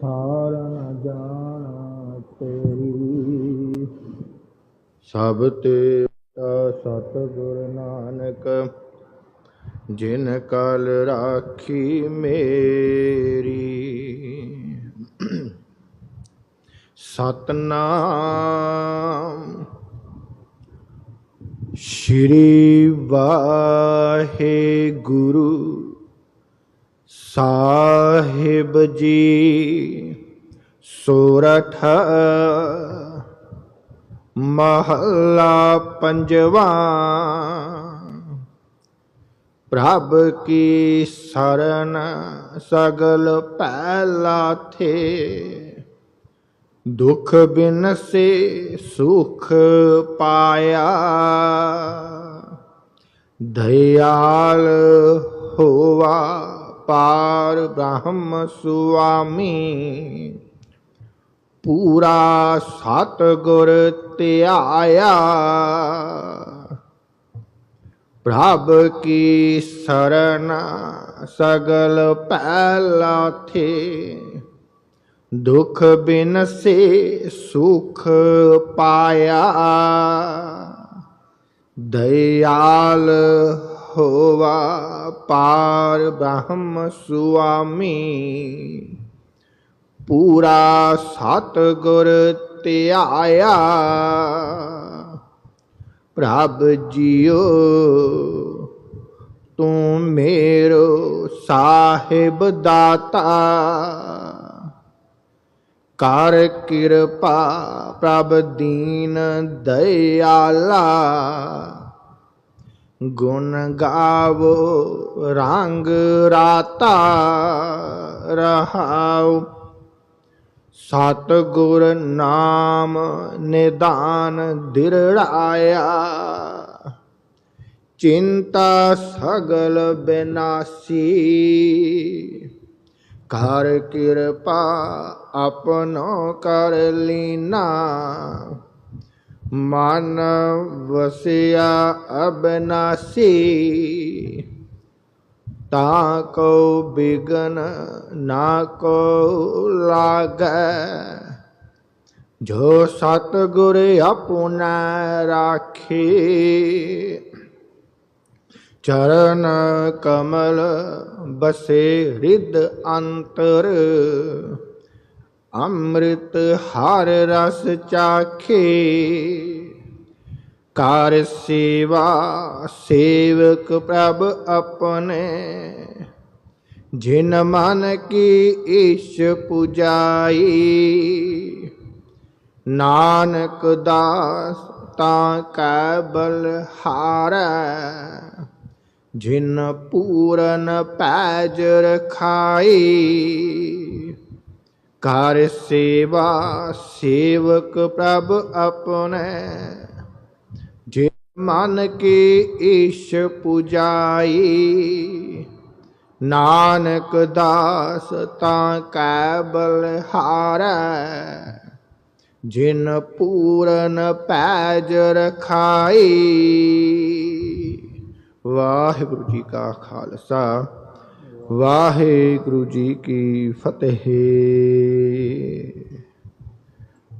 ਸਾਰ ਨ ਜਾਣਾ ਤੇਰੀ। ਸਭ ਤੇ ਸਤਿਗੁਰ ਨਾਨਕ, ਜਿਨ ਕਲ ਰਾਖੀ ਮੇਰੀ। ਸਤਨਾਮ ਸ਼੍ਰੀ ਵਾਹਿਗੁਰੂ। साहिब जी, सोरठ, महला पंजवा। प्रभ की शरण सगल पहला थे। दुख बिन से सुख पाया। दयाल हुआ पार ब्रह्म स्वामी। पूरा सतगुर त्याया। प्रभ की शरण सगल पहला थे। दुख बिन से सुख पाया। दयाल होवा पार ब्रह्म स्वामी। पूरा सतगुर आया प्रभ जियो तू मेरो साहेब दाता। कर कृपा प्रभ दीन दयाला। ਗੁਣ ਗਾਵੋ, ਰੰਗ ਰਾਤਾ ਰਹਾਉ। ਸਤ ਗੁਰ ਨਾਮ ਨਿਦਾਨ ਦਿਰੜਾਇਆ। ਚਿੰਤਾ ਸਗਲ ਬਿਨਾਸੀ। ਕਰ ਕਿਰਪਾ ਆਪਨੋ ਕਰ ਲੀਨਾ। मानव वसिया अबनासी, ताको बिगन नाको लाग। जो सतगुर अपना राखी, चरण कमल बसे हृद अंतर। अमृत हार रस चाखे। कार सेवा सेवक प्रभ अपने। जिन मन की ईश पुजाई। नानक दास ताका बल जिन पूरन पैज रखाई। कार्य सेवा सेवक प्रभ अपने। जे मन के ईश पुजाई, नानक दास कैबल हार। जिन पूरन पैज रखाई, वाहिगुरु जी का खालसा। ਵਾਹਿਗੁਰੂ ਜੀ ਕੀ ਫਤਿਹ।